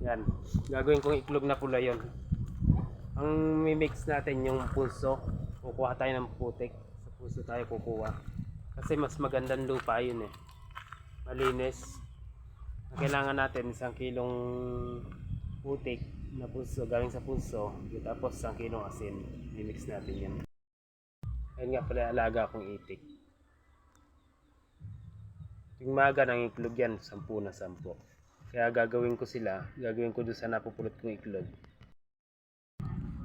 Yan. Gagawin kong iklog na pula yon. Ang mimix natin yung pulso. Kukuha tayo ng putik. Sa puso tayo kukuha. Kasi mas magandang lupa yun eh. Malinis. Ang kailangan natin isang kilong putik na puso galing sa puso. Tapos isang kilong asin. Mimix natin yan. Ayun nga pala alaga akong itik. Yung maga ng iklog yan, sampu na sampu. Kaya gagawin ko sila, gagawin ko doon sa napupulot kong iklog.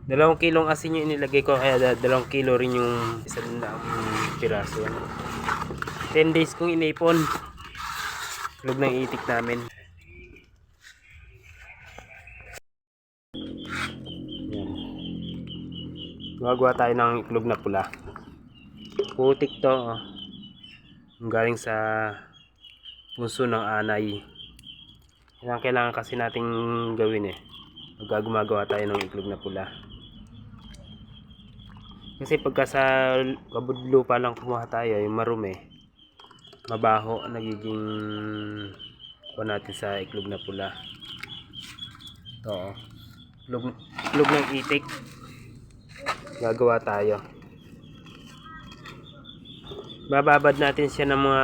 Dalawang kilong asin yung inilagay ko, kaya da- dalawang kilo rin yung isang daang piraso. 10 days kong inipon. Iklog ng itik namin. Yan. Gagawa tayo ng iklog na pula. Putik to. Oh. Galing sa puso ng anay. Yan ang kailangan kasi nating gawin eh. Pagka gumagawa tayo ng iklog na pula. Kasi pagka sa kabudlupa lang kumuha tayo, yung marumi, mabaho, nagiging kuha natin sa iklog na pula. Ito, oh. iklog, iklog ng itik. Gagawa tayo. Bababad natin siya ng mga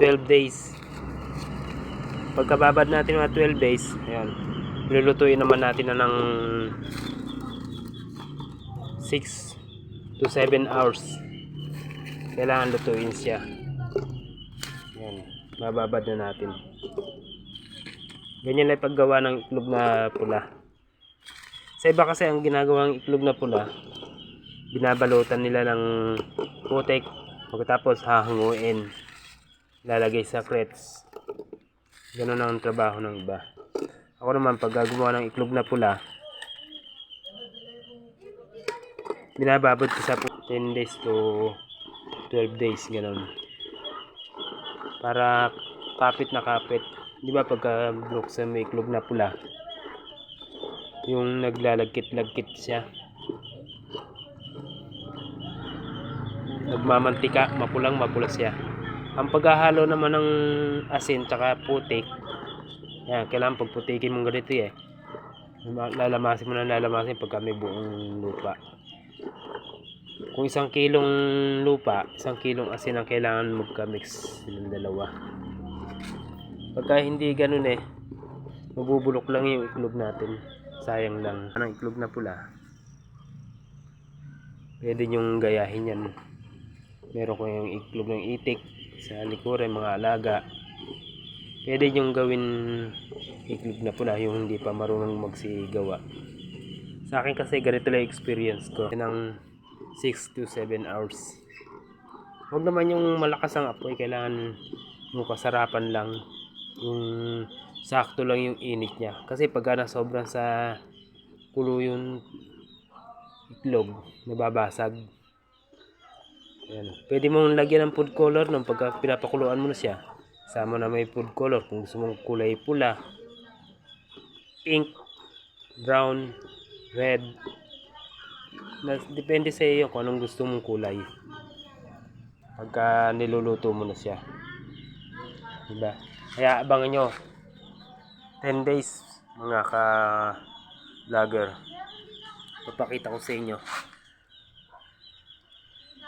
12 days. Pagkababad natin mga 12 days, ayan, lulutuin naman natin na ng 6 to 7 hours. Kailangan lutuin siya. Ayan, bababad na natin. Ganyan lang paggawa ng iklog na pula. Sa iba kasi ang ginagawang iklog na pula, binabalutan nila ng putik, pagkatapos hahanguin, lalagay sa crates. Ganun ang trabaho ng iba. Ako naman, pag gagawa ng iklog na pula, binababad ko sa pu- 10 days to 12 days, ganun. Para kapit na kapit. Di ba pagka sa may iklog na pula, yung naglalagkit-lagkit siya. Nagmamantika, mapulang mapula siya. Ang paghahalo naman ng asin tsaka putik, yan, kailangan pagputikin mong ganito eh. Lalamasin mo na lalamasin pagka may buong lupa. Kung isang kilong lupa, isang kilong asin ang kailangan magka-mix silang dalawa. Pagka hindi ganun eh, mabubulok lang yung iklog natin. Sayang lang. Anong iklog na pula? Pwede nyong gayahin yan. Meron ko yung iklog ng itik sa likuran, mga alaga. Pwede nyong gawin iklog na pula yung hindi pa marunong magsigawa. Sa akin kasi ganito lang yung experience ko. Ng 6 to 7 hours. Huwag naman yung malakas ang apoy. Kailangan yung kasarapan lang. Yung sakto lang yung init niya. Kasi pagka na sobrang sa kulo yung itlog, nababasag. Ayan. Pwede mong lagyan ng food color nung pagka pinapakuluan mo na siya. Sama na may food color kung gusto mong kulay pula, pink, brown, red. Na, depende sa iyo kung anong gusto mong kulay. Pagka niluluto mo na siya. Diba? Kaya abangan nyo. 10 days mga ka vlogger. Papakita ko sa inyo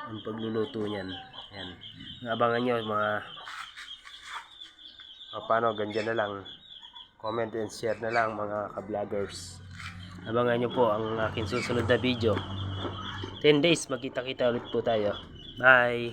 ang pagluluto niyan. Yan. Abangan nyo mga o, paano, ganyan na lang. Comment and share na lang mga ka-vloggers. Abangan nyo po ang aking susunod na video. 10 days, magkita-kita ulit po tayo. Bye!